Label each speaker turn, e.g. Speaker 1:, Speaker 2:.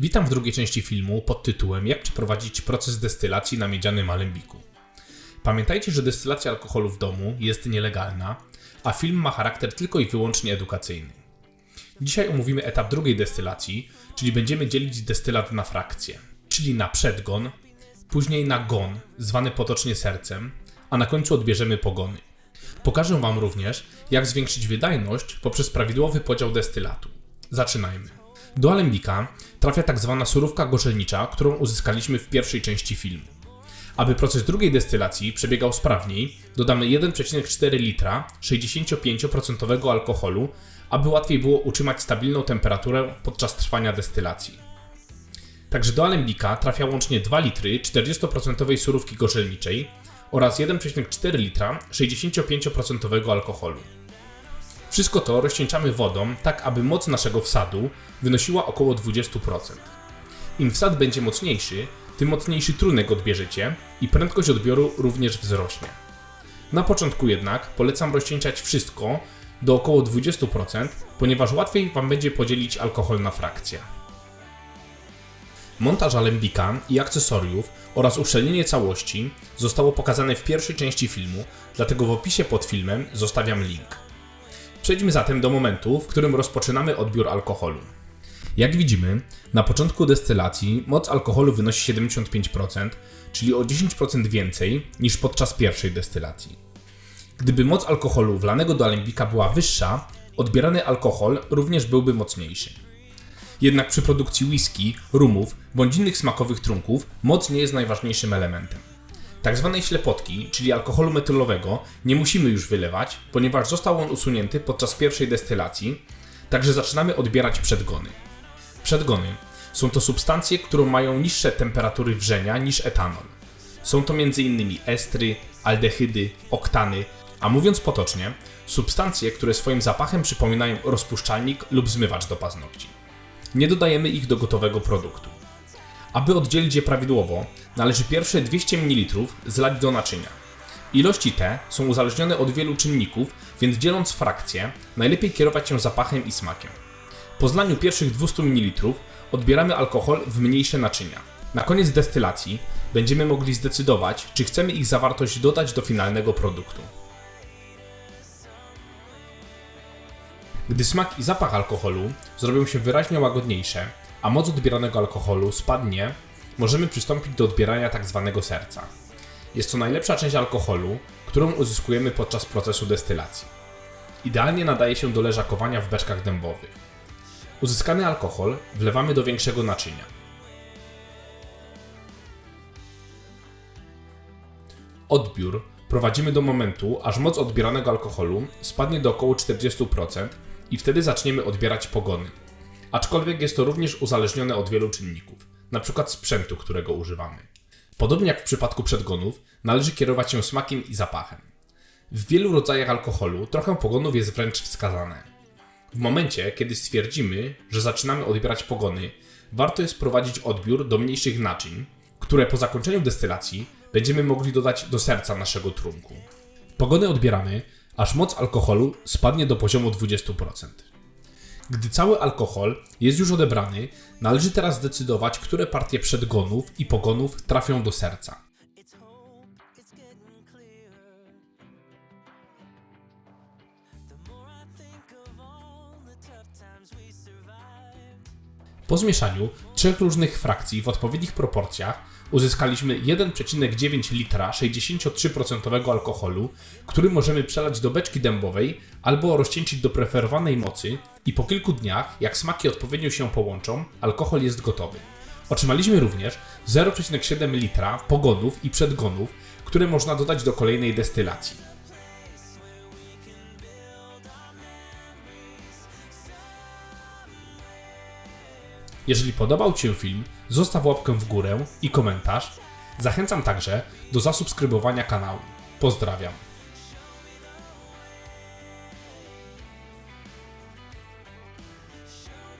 Speaker 1: Witam w drugiej części filmu pod tytułem Jak przeprowadzić proces destylacji na miedzianym alembiku. Pamiętajcie, że destylacja alkoholu w domu jest nielegalna, a film ma charakter tylko i wyłącznie edukacyjny. Dzisiaj omówimy etap drugiej destylacji, czyli będziemy dzielić destylat na frakcje, czyli na przedgon, później na gon, zwany potocznie sercem, a na końcu odbierzemy pogony. Pokażę Wam również, jak zwiększyć wydajność poprzez prawidłowy podział destylatu. Zaczynajmy. Do alembika trafia tak zwana surówka gorzelnicza, którą uzyskaliśmy w pierwszej części filmu. Aby proces drugiej destylacji przebiegał sprawniej, dodamy 1,4 litra 65% alkoholu, aby łatwiej było utrzymać stabilną temperaturę podczas trwania destylacji. Także do alembika trafia łącznie 2 litry 40% surówki gorzelniczej oraz 1,4 litra 65% alkoholu. Wszystko to rozcieńczamy wodą, tak aby moc naszego wsadu wynosiła około 20%. Im wsad będzie mocniejszy, tym mocniejszy trunek odbierzecie i prędkość odbioru również wzrośnie. Na początku jednak polecam rozcieńczać wszystko do około 20%, ponieważ łatwiej Wam będzie podzielić alkohol na frakcje. Montaż alembika i akcesoriów oraz uszczelnienie całości zostało pokazane w pierwszej części filmu, dlatego w opisie pod filmem zostawiam link. Przejdźmy zatem do momentu, w którym rozpoczynamy odbiór alkoholu. Jak widzimy, na początku destylacji moc alkoholu wynosi 75%, czyli o 10% więcej niż podczas pierwszej destylacji. Gdyby moc alkoholu wlanego do alembika była wyższa, odbierany alkohol również byłby mocniejszy. Jednak przy produkcji whisky, rumów bądź innych smakowych trunków moc nie jest najważniejszym elementem. Tak zwanej ślepotki, czyli alkoholu metylowego, nie musimy już wylewać, ponieważ został on usunięty podczas pierwszej destylacji, także zaczynamy odbierać przedgony. Przedgony są to substancje, które mają niższe temperatury wrzenia niż etanol. Są to m.in. estry, aldehydy, oktany, a mówiąc potocznie, substancje, które swoim zapachem przypominają rozpuszczalnik lub zmywacz do paznokci. Nie dodajemy ich do gotowego produktu. Aby oddzielić je prawidłowo, należy pierwsze 200 ml zlać do naczynia. Ilości te są uzależnione od wielu czynników, więc dzieląc frakcje, najlepiej kierować się zapachem i smakiem. Po zlaniu pierwszych 200 ml odbieramy alkohol w mniejsze naczynia. Na koniec destylacji będziemy mogli zdecydować, czy chcemy ich zawartość dodać do finalnego produktu. Gdy smak i zapach alkoholu zrobią się wyraźnie łagodniejsze, a moc odbieranego alkoholu spadnie, możemy przystąpić do odbierania tzw. Tak serca. Jest to najlepsza część alkoholu, którą uzyskujemy podczas procesu destylacji. Idealnie nadaje się do leżakowania w beczkach dębowych. Uzyskany alkohol wlewamy do większego naczynia. Odbiór prowadzimy do momentu, aż moc odbieranego alkoholu spadnie do około 40% i wtedy zaczniemy odbierać pogony. Aczkolwiek jest to również uzależnione od wielu czynników, np. sprzętu, którego używamy. Podobnie jak w przypadku przedgonów, należy kierować się smakiem i zapachem. W wielu rodzajach alkoholu trochę pogonów jest wręcz wskazane. W momencie, kiedy stwierdzimy, że zaczynamy odbierać pogony, warto jest prowadzić odbiór do mniejszych naczyń, które po zakończeniu destylacji będziemy mogli dodać do serca naszego trunku. Pogony odbieramy, aż moc alkoholu spadnie do poziomu 20%. Gdy cały alkohol jest już odebrany, należy teraz zdecydować, które partie przedgonów i pogonów trafią do serca. Po zmieszaniu trzech różnych frakcji w odpowiednich proporcjach uzyskaliśmy 1,9 litra 63% alkoholu, który możemy przelać do beczki dębowej albo rozcieńczyć do preferowanej mocy i po kilku dniach, jak smaki odpowiednio się połączą, alkohol jest gotowy. Otrzymaliśmy również 0,7 litra pogonów i przedgonów, które można dodać do kolejnej destylacji. Jeżeli podobał Ci się film, zostaw łapkę w górę i komentarz. Zachęcam także do zasubskrybowania kanału. Pozdrawiam.